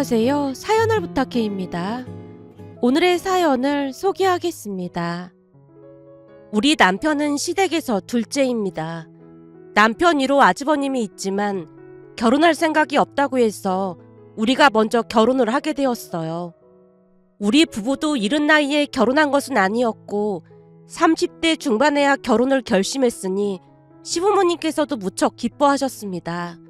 안녕하세요. 사연을 부탁해입니다. 오늘의 사연을 소개하겠습니다. 우리 남편은 시댁에서 둘째입니다. 남편 이로 아주버님이 있지만 결혼할 생각이 없다고 해서 우리가 먼저 결혼을 하게 되었어요. 우리 부부도 이른 나이에 결혼한 것은 아니었고 30대 중반에야 결혼을 결심했으니 시부모님께서도 무척 기뻐하셨습니다.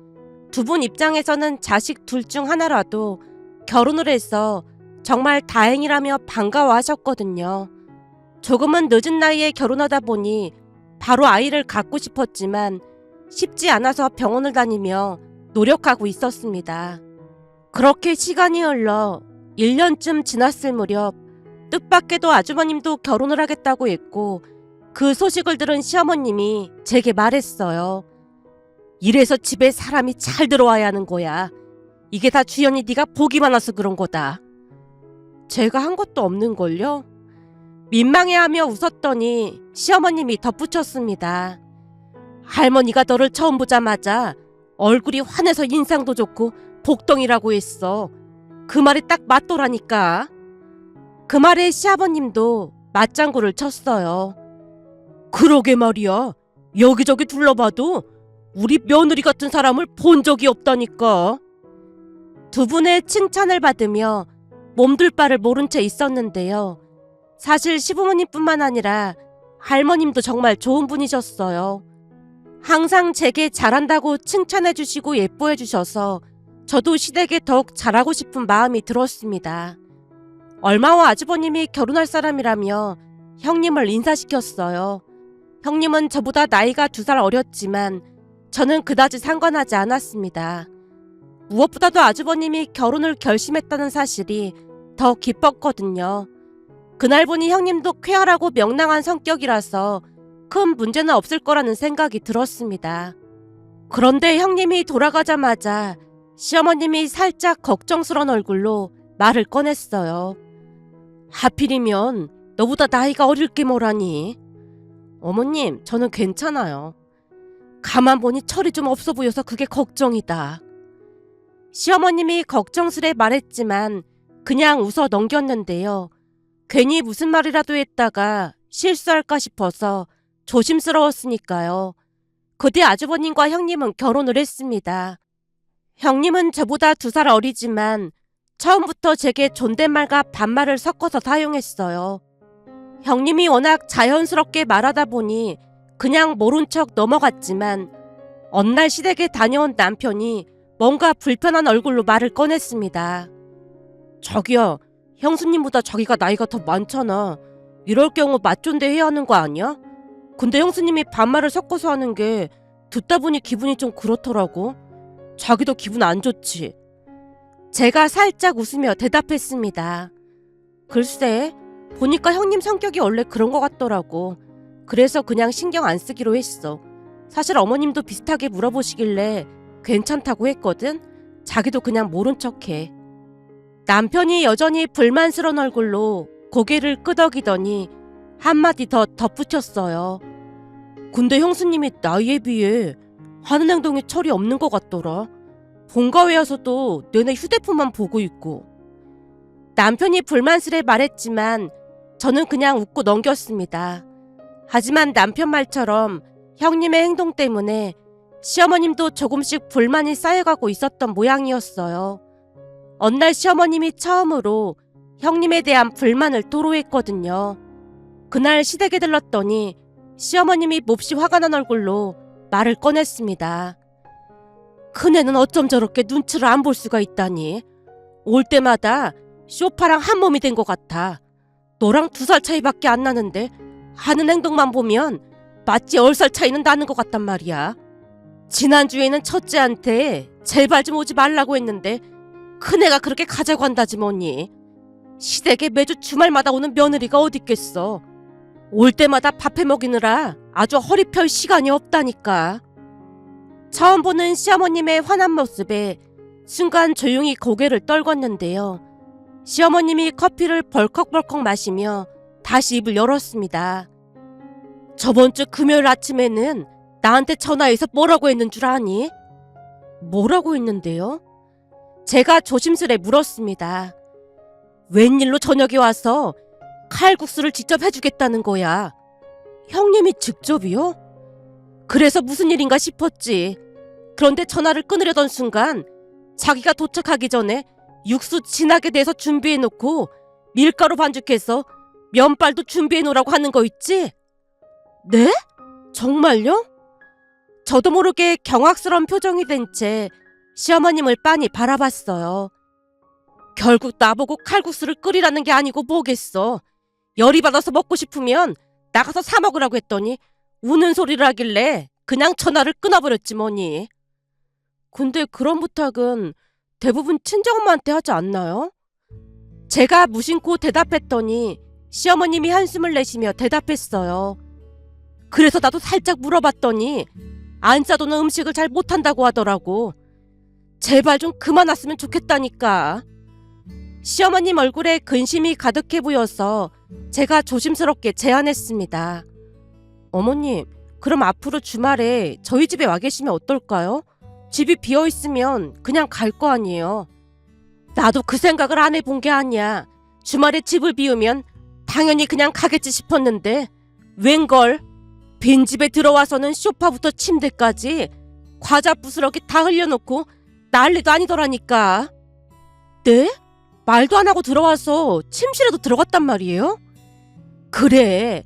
두 분 입장에서는 자식 둘 중 하나라도 결혼을 해서 정말 다행이라며 반가워하셨거든요. 조금은 늦은 나이에 결혼하다 보니 바로 아이를 갖고 싶었지만 쉽지 않아서 병원을 다니며 노력하고 있었습니다. 그렇게 시간이 흘러 1년쯤 지났을 무렵 뜻밖에도 아주버님도 결혼을 하겠다고 했고 그 소식을 들은 시어머님이 제게 말했어요. 이래서 집에 사람이 잘 들어와야 하는 거야. 이게 다 주연이 네가 복이 많아서 그런 거다. 제가 한 것도 없는걸요? 민망해하며 웃었더니 시어머님이 덧붙였습니다. 할머니가 너를 처음 보자마자 얼굴이 환해서 인상도 좋고 복덩이라고 했어. 그 말이 딱 맞더라니까. 그 말에 시아버님도 맞장구를 쳤어요. 그러게 말이야. 여기저기 둘러봐도 우리 며느리 같은 사람을 본 적이 없다니까. 두 분의 칭찬을 받으며 몸둘 바를 모른 채 있었는데요. 사실 시부모님뿐만 아니라 할머님도 정말 좋은 분이셨어요. 항상 제게 잘한다고 칭찬해 주시고 예뻐해 주셔서 저도 시댁에 더욱 잘하고 싶은 마음이 들었습니다. 얼마 후 아주버님이 결혼할 사람이라며 형님을 인사시켰어요. 형님은 저보다 나이가 두 살 어렸지만 저는 그다지 상관하지 않았습니다. 무엇보다도 아주버님이 결혼을 결심했다는 사실이 더 기뻤거든요. 그날 보니 형님도 쾌활하고 명랑한 성격이라서 큰 문제는 없을 거라는 생각이 들었습니다. 그런데 형님이 돌아가자마자 시어머님이 살짝 걱정스러운 얼굴로 말을 꺼냈어요. 하필이면 너보다 나이가 어릴 게 뭐라니. 어머님, 저는 괜찮아요. 가만 보니 철이 좀 없어 보여서 그게 걱정이다. 시어머님이 걱정스레 말했지만 그냥 웃어 넘겼는데요. 괜히 무슨 말이라도 했다가 실수할까 싶어서 조심스러웠으니까요. 그때 아주버님과 형님은 결혼을 했습니다. 형님은 저보다 두 살 어리지만 처음부터 제게 존댓말과 반말을 섞어서 사용했어요. 형님이 워낙 자연스럽게 말하다 보니 그냥 모른 척 넘어갔지만 어느 날 시댁에 다녀온 남편이 뭔가 불편한 얼굴로 말을 꺼냈습니다. 자기야, 형수님보다 자기가 나이가 더 많잖아. 이럴 경우 맞존대 해야 하는 거 아니야? 근데 형수님이 반말을 섞어서 하는 게 듣다 보니 기분이 좀 그렇더라고. 자기도 기분 안 좋지. 제가 살짝 웃으며 대답했습니다. 글쎄, 보니까 형님 성격이 원래 그런 것 같더라고. 그래서 그냥 신경 안 쓰기로 했어. 사실 어머님도 비슷하게 물어보시길래 괜찮다고 했거든. 자기도 그냥 모른 척해. 남편이 여전히 불만스러운 얼굴로 고개를 끄덕이더니 한마디 더 덧붙였어요. 근데 형수님이 나이에 비해 하는 행동에 철이 없는 것 같더라. 본가에 와서도 내내 휴대폰만 보고 있고. 남편이 불만스레 말했지만 저는 그냥 웃고 넘겼습니다. 하지만 남편 말처럼 형님의 행동 때문에 시어머님도 조금씩 불만이 쌓여가고 있었던 모양이었어요. 어느 날 시어머님이 처음으로 형님에 대한 불만을 토로했거든요. 그날 시댁에 들렀더니 시어머님이 몹시 화가 난 얼굴로 말을 꺼냈습니다. 큰애는 어쩜 저렇게 눈치를 안 볼 수가 있다니. 올 때마다 쇼파랑 한 몸이 된 것 같아. 너랑 두 살 차이밖에 안 나는데 하는 행동만 보면 마치 열살 차이는 나는 것 같단 말이야. 지난주에는 첫째한테 제발 좀 오지 말라고 했는데 큰애가 그렇게 가자고 한다지 뭐니. 시댁에 매주 주말마다 오는 며느리가 어딨겠어. 올 때마다 밥해 먹이느라 아주 허리 펼 시간이 없다니까. 처음 보는 시어머님의 화난 모습에 순간 조용히 고개를 떨궜는데요. 시어머님이 커피를 벌컥벌컥 마시며 다시 입을 열었습니다. 저번 주 금요일 아침에는 나한테 전화해서 뭐라고 했는 줄 아니? 뭐라고 했는데요? 제가 조심스레 물었습니다. 웬일로 저녁에 와서 칼국수를 직접 해주겠다는 거야. 형님이 직접이요? 그래서 무슨 일인가 싶었지. 그런데 전화를 끊으려던 순간 자기가 도착하기 전에 육수 진하게 내서 준비해놓고 밀가루 반죽해서 면발도 준비해 놓으라고 하는 거 있지? 네? 정말요? 저도 모르게 경악스러운 표정이 된 채 시어머님을 빤히 바라봤어요. 결국 나보고 칼국수를 끓이라는 게 아니고 뭐겠어. 열이 받아서 먹고 싶으면 나가서 사 먹으라고 했더니 우는 소리를 하길래 그냥 전화를 끊어버렸지 뭐니. 근데 그런 부탁은 대부분 친정엄마한테 하지 않나요? 제가 무심코 대답했더니 시어머님이 한숨을 내쉬며 대답했어요. 그래서 나도 살짝 물어봤더니 안 싸도는 음식을 잘 못한다고 하더라고. 제발 좀 그만 왔으면 좋겠다니까. 시어머님 얼굴에 근심이 가득해 보여서 제가 조심스럽게 제안했습니다. 어머님, 그럼 앞으로 주말에 저희 집에 와 계시면 어떨까요? 집이 비어 있으면 그냥 갈 거 아니에요. 나도 그 생각을 안 해본 게 아니야. 주말에 집을 비우면 당연히 그냥 가겠지 싶었는데 웬걸 빈집에 들어와서는 소파부터 침대까지 과자 부스러기 다 흘려놓고 난리도 아니더라니까. 네? 말도 안 하고 들어와서 침실에도 들어갔단 말이에요? 그래.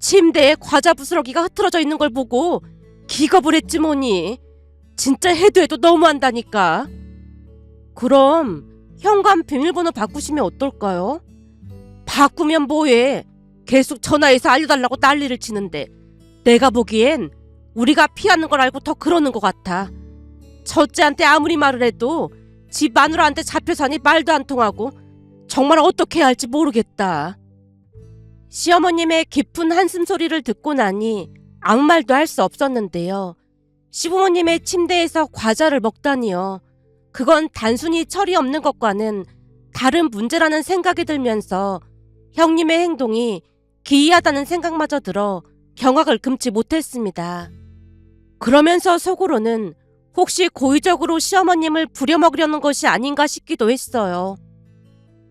침대에 과자 부스러기가 흐트러져 있는 걸 보고 기겁을 했지 뭐니. 진짜 해도 해도 너무한다니까. 그럼 현관 비밀번호 바꾸시면 어떨까요? 바꾸면 뭐해? 계속 전화해서 알려달라고 난리를 치는데 내가 보기엔 우리가 피하는 걸 알고 더 그러는 것 같아. 첫째한테 아무리 말을 해도 집 마누라한테 잡혀 사니 말도 안 통하고 정말 어떻게 해야 할지 모르겠다. 시어머님의 깊은 한숨 소리를 듣고 나니 아무 말도 할 수 없었는데요. 시부모님의 침대에서 과자를 먹다니요. 그건 단순히 철이 없는 것과는 다른 문제라는 생각이 들면서 형님의 행동이 기이하다는 생각마저 들어 경악을 금치 못했습니다. 그러면서 속으로는 혹시 고의적으로 시어머님을 부려먹으려는 것이 아닌가 싶기도 했어요.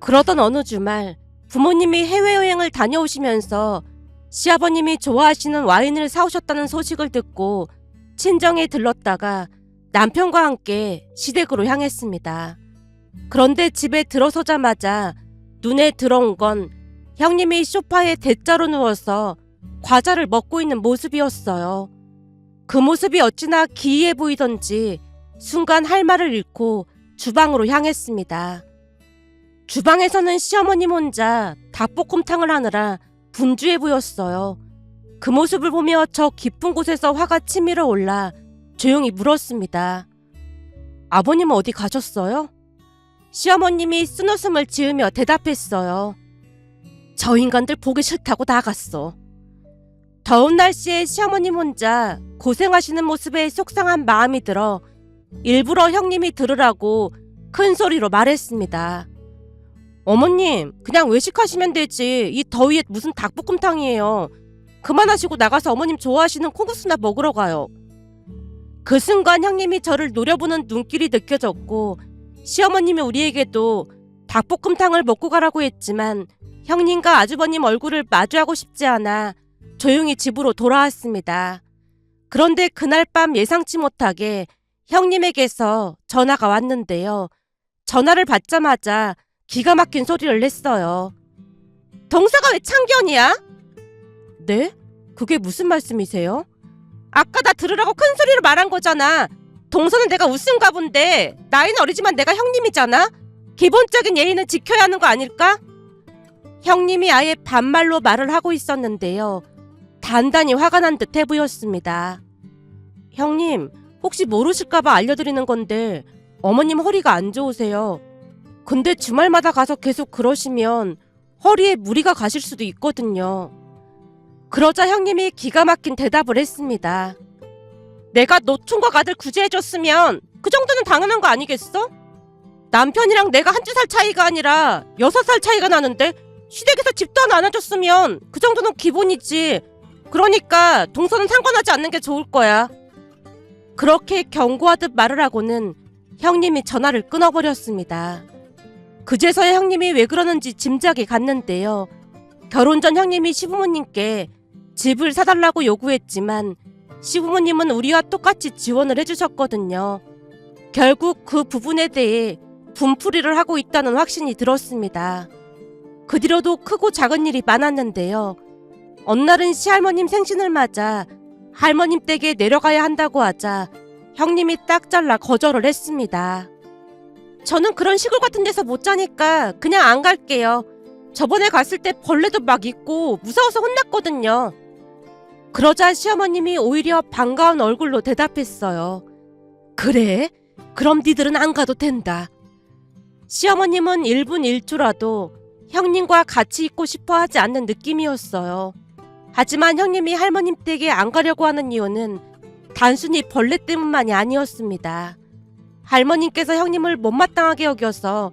그러던 어느 주말 부모님이 해외여행을 다녀오시면서 시아버님이 좋아하시는 와인을 사오셨다는 소식을 듣고 친정에 들렀다가 남편과 함께 시댁으로 향했습니다. 그런데 집에 들어서자마자 눈에 들어온 건 형님이 소파에 대자로 누워서 과자를 먹고 있는 모습이었어요. 그 모습이 어찌나 기이해 보이던지 순간 할 말을 잃고 주방으로 향했습니다. 주방에서는 시어머님 혼자 닭볶음탕을 하느라 분주해 보였어요. 그 모습을 보며 저 깊은 곳에서 화가 치밀어 올라 조용히 물었습니다. 아버님은 어디 가셨어요? 시어머님이 쓴웃음을 지으며 대답했어요. 저 인간들 보기 싫다고 나갔어. 더운 날씨에 시어머님 혼자 고생하시는 모습에 속상한 마음이 들어 일부러 형님이 들으라고 큰 소리로 말했습니다. 어머님, 그냥 외식하시면 되지. 이 더위에 무슨 닭볶음탕이에요. 그만하시고 나가서 어머님 좋아하시는 콩국수나 먹으러 가요. 그 순간 형님이 저를 노려보는 눈길이 느껴졌고 시어머님이 우리에게도 닭볶음탕을 먹고 가라고 했지만 형님과 아주버님 얼굴을 마주하고 싶지 않아 조용히 집으로 돌아왔습니다. 그런데 그날 밤 예상치 못하게 형님에게서 전화가 왔는데요. 전화를 받자마자 기가 막힌 소리를 냈어요. 동서가 왜 창견이야? 네? 그게 무슨 말씀이세요? 아까 나 들으라고 큰 소리로 말한 거잖아. 동서는 내가 우승가 본데 나이는 어리지만 내가 형님이잖아. 기본적인 예의는 지켜야 하는 거 아닐까? 형님이 아예 반말로 말을 하고 있었는데요. 단단히 화가 난 듯해 보였습니다. 형님, 혹시 모르실까봐 알려드리는 건데 어머님 허리가 안 좋으세요. 근데 주말마다 가서 계속 그러시면 허리에 무리가 가실 수도 있거든요. 그러자 형님이 기가 막힌 대답을 했습니다. 내가 노총각 아들 구제해줬으면 그 정도는 당연한 거 아니겠어? 남편이랑 내가 한두 살 차이가 아니라 여섯 살 차이가 나는데 시댁에서 집도 하나 안 해줬으면 그 정도는 기본이지. 그러니까 동서는 상관하지 않는 게 좋을 거야. 그렇게 경고하듯 말을 하고는 형님이 전화를 끊어버렸습니다. 그제서야 형님이 왜 그러는지 짐작이 갔는데요. 결혼 전 형님이 시부모님께 집을 사달라고 요구했지만 시부모님은 우리와 똑같이 지원을 해주셨거든요. 결국 그 부분에 대해 분풀이를 하고 있다는 확신이 들었습니다. 그 뒤로도 크고 작은 일이 많았는데요. 어느 날은 시할머님 생신을 맞아 할머님 댁에 내려가야 한다고 하자 형님이 딱 잘라 거절을 했습니다. 저는 그런 시골 같은 데서 못 자니까 그냥 안 갈게요. 저번에 갔을 때 벌레도 막 있고 무서워서 혼났거든요. 그러자 시어머님이 오히려 반가운 얼굴로 대답했어요. 그래? 그럼 니들은 안 가도 된다. 시어머님은 1분 1초라도 형님과 같이 있고 싶어 하지 않는 느낌이었어요. 하지만 형님이 할머님 댁에 안 가려고 하는 이유는 단순히 벌레 때문만이 아니었습니다. 할머님께서 형님을 못마땅하게 여겨서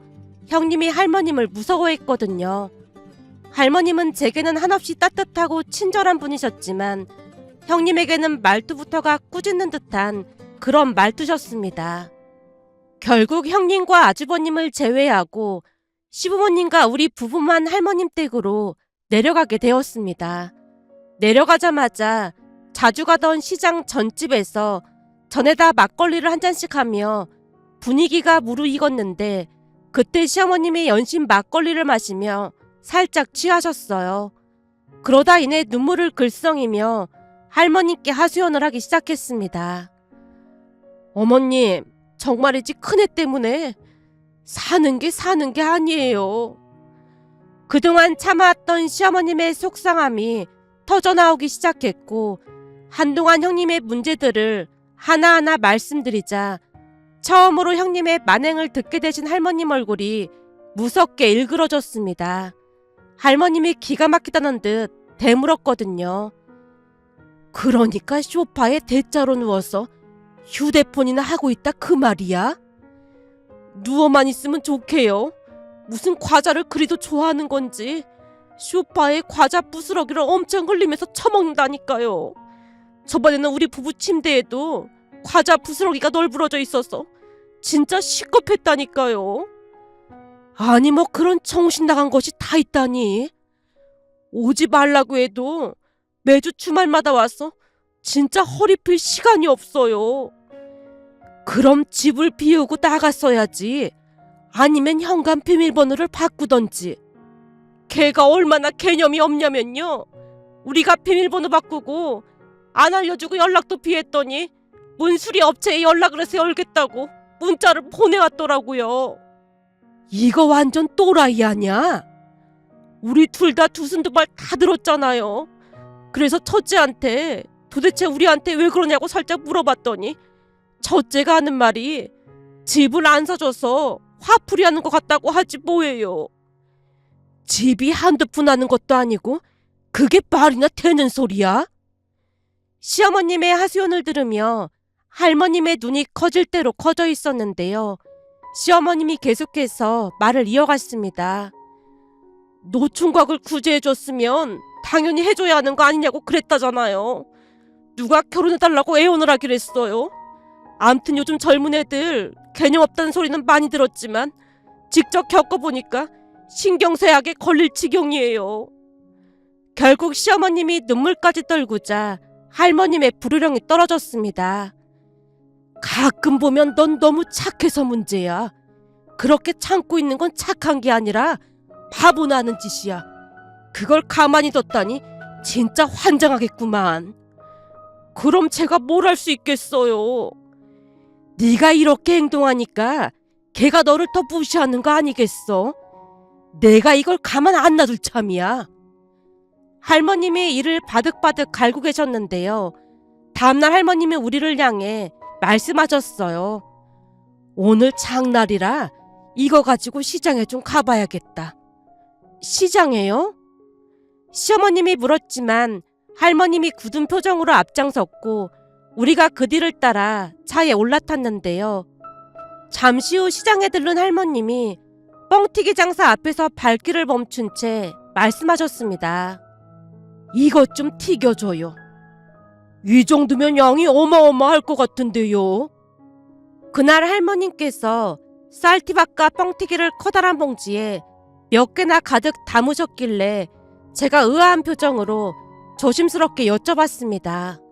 형님이 할머님을 무서워했거든요. 할머님은 제게는 한없이 따뜻하고 친절한 분이셨지만 형님에게는 말투부터가 꾸짖는 듯한 그런 말투셨습니다. 결국 형님과 아주버님을 제외하고 시부모님과 우리 부부만 할머님 댁으로 내려가게 되었습니다. 내려가자마자 자주 가던 시장 전집에서 전에다 막걸리를 한 잔씩 하며 분위기가 무르익었는데 그때 시어머님이 연신 막걸리를 마시며 살짝 취하셨어요. 그러다 이내 눈물을 글썽이며 할머님께 하소연을 하기 시작했습니다. 어머님, 정말이지 큰애 때문에 사는 게 사는 게 아니에요. 그동안 참아왔던 시어머님의 속상함이 터져나오기 시작했고 한동안 형님의 문제들을 하나하나 말씀드리자 처음으로 형님의 만행을 듣게 되신 할머님 얼굴이 무섭게 일그러졌습니다. 할머님이 기가 막히다는 듯 대물었거든요. 그러니까 소파에 대자로 누워서 휴대폰이나 하고 있다 그 말이야? 누워만 있으면 좋게요. 무슨 과자를 그리도 좋아하는 건지 소파에 과자 부스러기를 엄청 흘리면서 처먹는다니까요. 저번에는 우리 부부 침대에도 과자 부스러기가 널브러져 있어서 진짜 시겁했다니까요. 아니 뭐 그런 정신 나간 것이 다 있다니. 오지 말라고 해도 매주 주말마다 와서 진짜 허리 필 시간이 없어요. 그럼 집을 비우고 나갔어야지. 아니면 현관 비밀번호를 바꾸던지. 걔가 얼마나 개념이 없냐면요. 우리가 비밀번호 바꾸고 안 알려주고 연락도 피했더니 문수리 업체에 연락을 해서 열겠다고 문자를 보내왔더라고요. 이거 완전 또라이 아냐? 우리 둘 다 두순두발 다 들었잖아요. 그래서 첫째한테 도대체 우리한테 왜 그러냐고 살짝 물어봤더니 첫째가 하는 말이 집을 안 사줘서 화풀이 하는 것 같다고 하지 뭐예요. 집이 한두 푼 하는 것도 아니고 그게 말이나 되는 소리야? 시어머님의 하소연을 들으며 할머님의 눈이 커질 대로 커져 있었는데요. 시어머님이 계속해서 말을 이어갔습니다. 노충곽을 구제해줬으면 당연히 해줘야 하는 거 아니냐고 그랬다잖아요. 누가 결혼해달라고 애원을 하기로 했어요. 암튼 요즘 젊은 애들 개념 없다는 소리는 많이 들었지만 직접 겪어보니까 신경쇠약에 걸릴 지경이에요. 결국 시어머님이 눈물까지 떨구자 할머님의 불효령이 떨어졌습니다. 가끔 보면 넌 너무 착해서 문제야. 그렇게 참고 있는 건 착한 게 아니라 바보 나는 짓이야. 그걸 가만히 뒀다니 진짜 환장하겠구만. 그럼 제가 뭘 할 수 있겠어요. 네가 이렇게 행동하니까 걔가 너를 더 무시하는 거 아니겠어? 내가 이걸 가만 안 놔둘 참이야. 할머님이 이를 바득바득 갈고 계셨는데요. 다음날 할머님이 우리를 향해 말씀하셨어요. 오늘 장날이라 이거 가지고 시장에 좀 가봐야겠다. 시장에요? 시어머님이 물었지만 할머님이 굳은 표정으로 앞장섰고 우리가 그 뒤를 따라 차에 올라탔는데요. 잠시 후 시장에 들른 할머님이 뻥튀기 장사 앞에서 발길을 멈춘 채 말씀하셨습니다. 이것 좀 튀겨줘요. 이 정도면 양이 어마어마할 것 같은데요. 그날 할머님께서 쌀티밥과 뻥튀기를 커다란 봉지에 몇 개나 가득 담으셨길래 제가 의아한 표정으로 조심스럽게 여쭤봤습니다.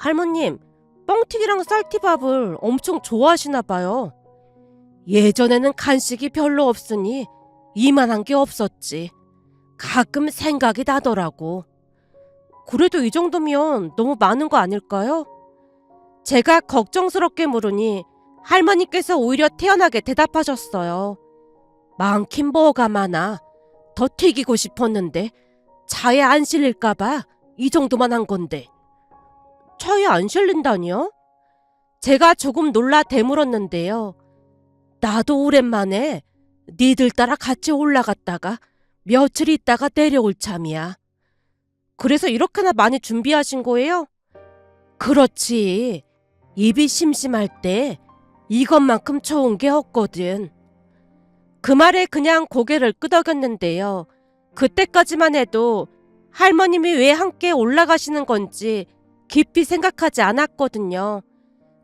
할머님, 뻥튀기랑 쌀티밥을 엄청 좋아하시나 봐요. 예전에는 간식이 별로 없으니 이만한 게 없었지. 가끔 생각이 나더라고. 그래도 이 정도면 너무 많은 거 아닐까요? 제가 걱정스럽게 물으니 할머니께서 오히려 태연하게 대답하셨어요. 많긴 뭐가 많아. 더 튀기고 싶었는데 차에 안 실릴까봐 이 정도만 한 건데. 차에 안 실린다니요? 제가 조금 놀라 되물었는데요. 나도 오랜만에 니들 따라 같이 올라갔다가 며칠 있다가 내려올 참이야. 그래서 이렇게나 많이 준비하신 거예요? 그렇지. 입이 심심할 때 이것만큼 좋은 게 없거든. 그 말에 그냥 고개를 끄덕였는데요. 그때까지만 해도 할머님이 왜 함께 올라가시는 건지 깊이 생각하지 않았거든요.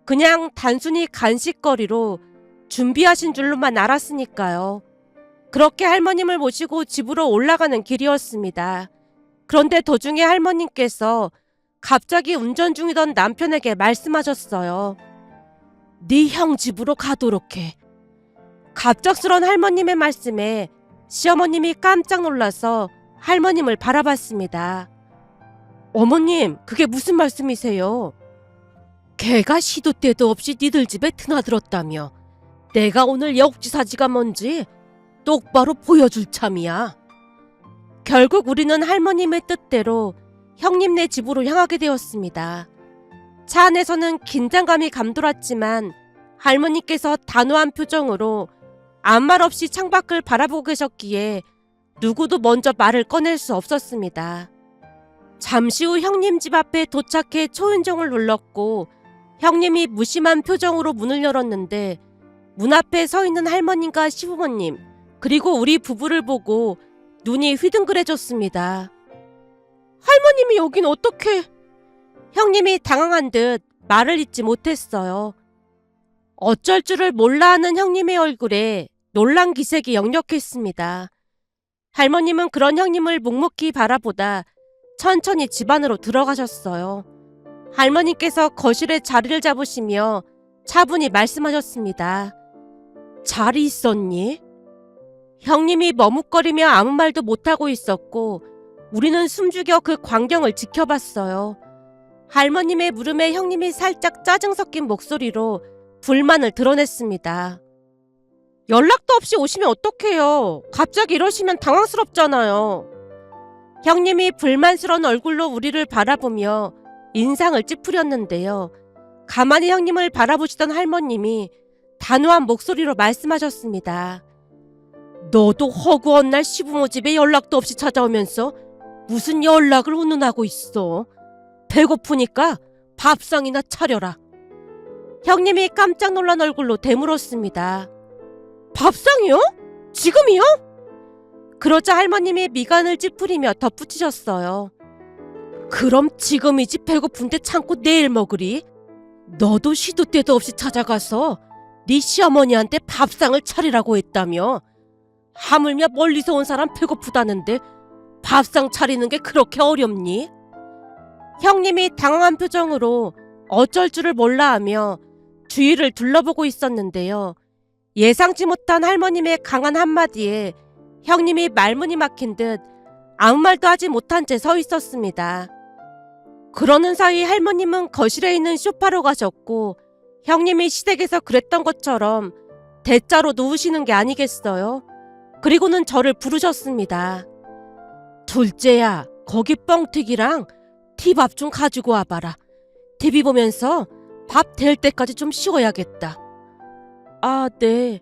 그냥 단순히 간식거리로 준비하신 줄로만 알았으니까요. 그렇게 할머님을 모시고 집으로 올라가는 길이었습니다. 그런데 도중에 할머님께서 갑자기 운전 중이던 남편에게 말씀하셨어요. 네 형 집으로 가도록 해. 갑작스런 할머님의 말씀에 시어머님이 깜짝 놀라서 할머님을 바라봤습니다. 어머님, 그게 무슨 말씀이세요? 걔가 시도 때도 없이 니들 집에 드나들었다며 내가 오늘 역지사지가 뭔지 똑바로 보여줄 참이야. 결국 우리는 할머님의 뜻대로 형님네 집으로 향하게 되었습니다. 차 안에서는 긴장감이 감돌았지만 할머니께서 단호한 표정으로 아무 말 없이 창밖을 바라보고 계셨기에 누구도 먼저 말을 꺼낼 수 없었습니다. 잠시 후 형님 집 앞에 도착해 초인종을 눌렀고 형님이 무심한 표정으로 문을 열었는데 문 앞에 서 있는 할머님과 시부모님 그리고 우리 부부를 보고 눈이 휘둥그레졌습니다. 할머님이 여긴 어떻게? 형님이 당황한 듯 말을 잇지 못했어요. 어쩔 줄을 몰라 하는 형님의 얼굴에 놀란 기색이 역력했습니다. 할머님은 그런 형님을 묵묵히 바라보다 천천히 집 안으로 들어가셨어요. 할머니께서 거실에 자리를 잡으시며 차분히 말씀하셨습니다. 자리 있었니? 형님이 머뭇거리며 아무 말도 못하고 있었고 우리는 숨죽여 그 광경을 지켜봤어요. 할머님의 물음에 형님이 살짝 짜증 섞인 목소리로 불만을 드러냈습니다. 연락도 없이 오시면 어떡해요? 갑자기 이러시면 당황스럽잖아요. 형님이 불만스러운 얼굴로 우리를 바라보며 인상을 찌푸렸는데요. 가만히 형님을 바라보시던 할머님이 단호한 목소리로 말씀하셨습니다. 너도 허구한 날 시부모 집에 연락도 없이 찾아오면서 무슨 연락을 운운하고 있어. 배고프니까 밥상이나 차려라. 형님이 깜짝 놀란 얼굴로 되물었습니다. 밥상이요? 지금이요? 그러자 할머님이 미간을 찌푸리며 덧붙이셨어요. 그럼 지금이지 배고픈데 참고 내일 먹으리. 너도 시도 때도 없이 찾아가서 네 시어머니한테 밥상을 차리라고 했다며. 하물며 멀리서 온 사람 배고프다는데 밥상 차리는 게 그렇게 어렵니? 형님이 당황한 표정으로 어쩔 줄을 몰라 하며 주위를 둘러보고 있었는데요. 예상치 못한 할머님의 강한 한마디에 형님이 말문이 막힌 듯 아무 말도 하지 못한 채 서 있었습니다. 그러는 사이 할머님은 거실에 있는 소파로 가셨고 형님이 시댁에서 그랬던 것처럼 대자로 누우시는 게 아니겠어요? 그리고는 저를 부르셨습니다. 둘째야, 거기 뻥튀기랑 티밥 좀 가지고 와봐라. TV 보면서 밥 될 때까지 좀 쉬어야겠다. 아, 네.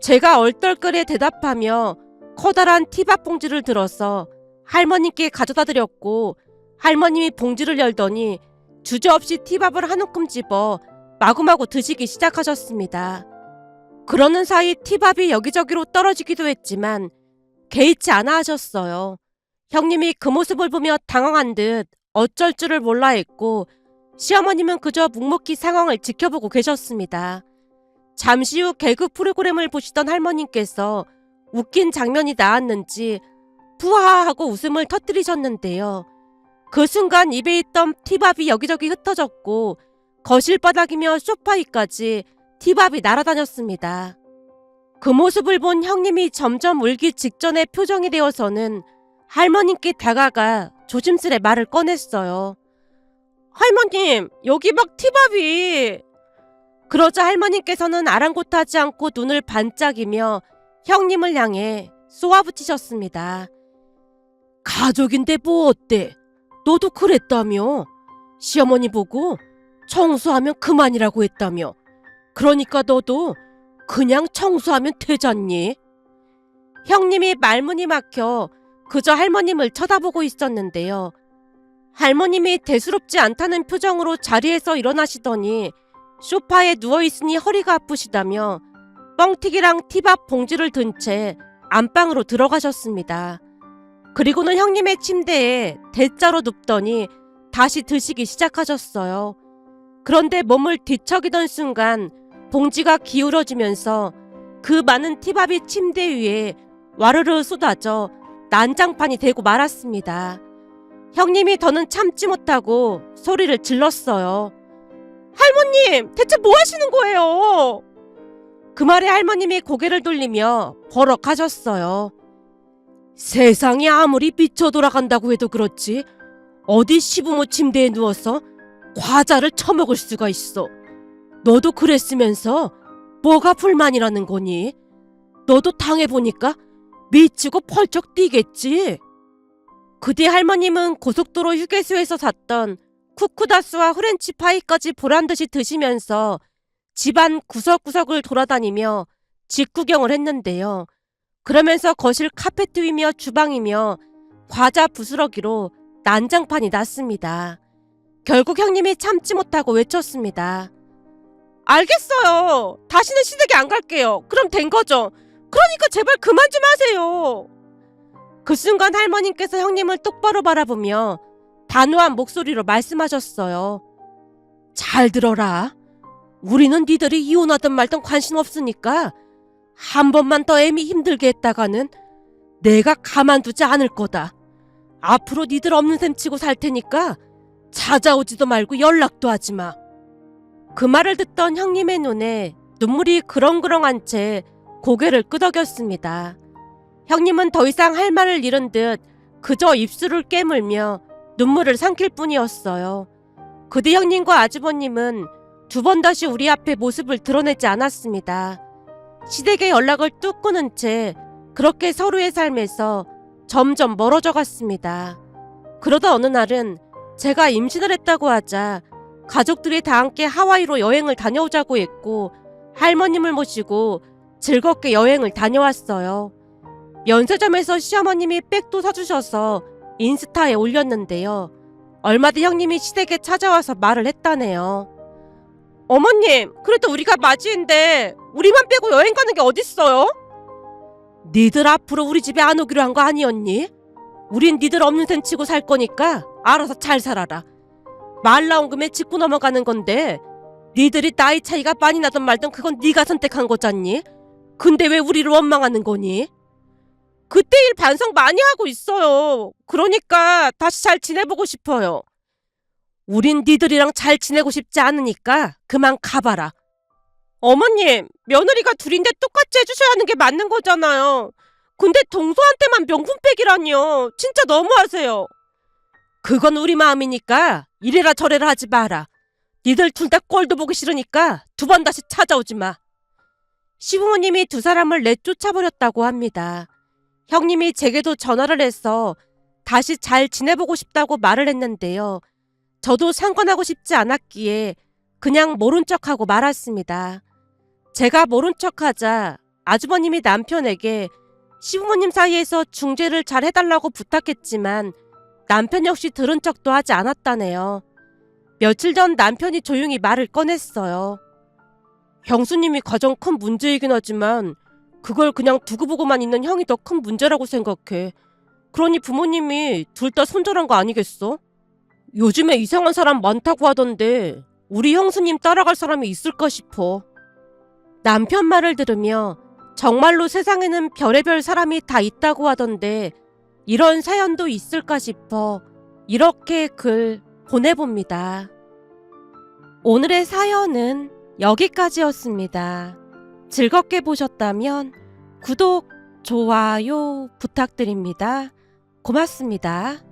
제가 얼떨결에 대답하며 커다란 티밥 봉지를 들어서 할머님께 가져다 드렸고 할머님이 봉지를 열더니 주저없이 티밥을 한 움큼 집어 마구마구 드시기 시작하셨습니다. 그러는 사이 티밥이 여기저기로 떨어지기도 했지만 개의치 않아 하셨어요. 형님이 그 모습을 보며 당황한 듯 어쩔 줄을 몰라 했고 시어머님은 그저 묵묵히 상황을 지켜보고 계셨습니다. 잠시 후 개그 프로그램을 보시던 할머님께서 웃긴 장면이 나왔는지 푸하하고 웃음을 터뜨리셨는데요. 그 순간 입에 있던 티밥이 여기저기 흩어졌고 거실 바닥이며 소파 위까지 티밥이 날아다녔습니다. 그 모습을 본 형님이 점점 울기 직전의 표정이 되어서는 할머님께 다가가 조심스레 말을 꺼냈어요. 할머님, 여기 막 티밥이. 그러자 할머님께서는 아랑곳하지 않고 눈을 반짝이며 형님을 향해 쏘아붙이셨습니다. 가족인데 뭐 어때? 너도 그랬다며? 시어머니 보고 청소하면 그만이라고 했다며. 그러니까 너도 그냥 청소하면 되잖니? 형님이 말문이 막혀 그저 할머님을 쳐다보고 있었는데요. 할머님이 대수롭지 않다는 표정으로 자리에서 일어나시더니 소파에 누워있으니 허리가 아프시다며 뻥튀기랑 티밥 봉지를 든 채 안방으로 들어가셨습니다. 그리고는 형님의 침대에 대자로 눕더니 다시 드시기 시작하셨어요. 그런데 몸을 뒤척이던 순간 봉지가 기울어지면서 그 많은 티밥이 침대 위에 와르르 쏟아져 난장판이 되고 말았습니다. 형님이 더는 참지 못하고 소리를 질렀어요. 할머님, 대체 뭐 하시는 거예요? 그 말에 할머님이 고개를 돌리며 버럭하셨어요. 세상이 아무리 미쳐 돌아간다고 해도 그렇지 어디 시부모 침대에 누워서 과자를 처먹을 수가 있어. 너도 그랬으면서 뭐가 불만이라는 거니? 너도 당해보니까 미치고 펄쩍 뛰겠지. 그 뒤 할머님은 고속도로 휴게소에서 샀던 쿠쿠다스와 후렌치 파이까지 보란듯이 드시면서 집안 구석구석을 돌아다니며 직구경을 했는데요. 그러면서 거실 카페트이며 주방이며 과자 부스러기로 난장판이 났습니다. 결국 형님이 참지 못하고 외쳤습니다. 알겠어요. 다시는 시댁에 안 갈게요. 그럼 된 거죠. 그러니까 제발 그만 좀 하세요. 그 순간 할머님께서 형님을 똑바로 바라보며 단호한 목소리로 말씀하셨어요. 잘 들어라. 우리는 니들이 이혼하든 말든 관심 없으니까 한 번만 더 애미 힘들게 했다가는 내가 가만두지 않을 거다. 앞으로 니들 없는 셈 치고 살 테니까 찾아오지도 말고 연락도 하지 마. 그 말을 듣던 형님의 눈에 눈물이 그렁그렁한 채 고개를 끄덕였습니다. 형님은 더 이상 할 말을 잃은 듯 그저 입술을 깨물며 눈물을 삼킬 뿐이었어요. 그뒤 형님과 아주버님은 두 번 다시 우리 앞에 모습을 드러내지 않았습니다. 시댁의 연락을 뚝 끊은 채 그렇게 서로의 삶에서 점점 멀어져 갔습니다. 그러다 어느 날은 제가 임신을 했다고 하자 가족들이 다 함께 하와이로 여행을 다녀오자고 했고 할머님을 모시고 즐겁게 여행을 다녀왔어요. 면세점에서 시어머님이 백도 사주셔서 인스타에 올렸는데요. 얼마 뒤 형님이 시댁에 찾아와서 말을 했다네요. 어머님, 그래도 우리가 맞이인데 우리만 빼고 여행 가는 게 어딨어요? 니들 앞으로 우리 집에 안 오기로 한 거 아니었니? 우린 니들 없는 셈 치고 살 거니까 알아서 잘 살아라. 말 나온 김에 짚고 넘어가는 건데 니들이 나이 차이가 많이 나든 말든 그건 네가 선택한 거잖니? 근데 왜 우리를 원망하는 거니? 그때 일 반성 많이 하고 있어요. 그러니까 다시 잘 지내보고 싶어요. 우린 니들이랑 잘 지내고 싶지 않으니까 그만 가봐라. 어머님, 며느리가 둘인데 똑같이 해주셔야 하는 게 맞는 거잖아요. 근데 동서한테만 명품백이라니요. 진짜 너무하세요. 그건 우리 마음이니까 이래라 저래라 하지 마라. 니들 둘 다 꼴도 보기 싫으니까 두 번 다시 찾아오지 마. 시부모님이 두 사람을 내쫓아버렸다고 합니다. 형님이 제게도 전화를 해서 다시 잘 지내보고 싶다고 말을 했는데요. 저도 상관하고 싶지 않았기에 그냥 모른 척하고 말았습니다. 제가 모른 척하자 아주버님이 남편에게 시부모님 사이에서 중재를 잘 해달라고 부탁했지만 남편 역시 들은 척도 하지 않았다네요. 며칠 전 남편이 조용히 말을 꺼냈어요. 형수님이 가장 큰 문제이긴 하지만 그걸 그냥 두고 보고만 있는 형이 더 큰 문제라고 생각해. 그러니 부모님이 둘 다 손절한 거 아니겠어? 요즘에 이상한 사람 많다고 하던데 우리 형수님 따라갈 사람이 있을까 싶어. 남편 말을 들으며 정말로 세상에는 별의별 사람이 다 있다고 하던데 이런 사연도 있을까 싶어 이렇게 글 보내봅니다. 오늘의 사연은 여기까지였습니다. 즐겁게 보셨다면 구독, 좋아요 부탁드립니다. 고맙습니다.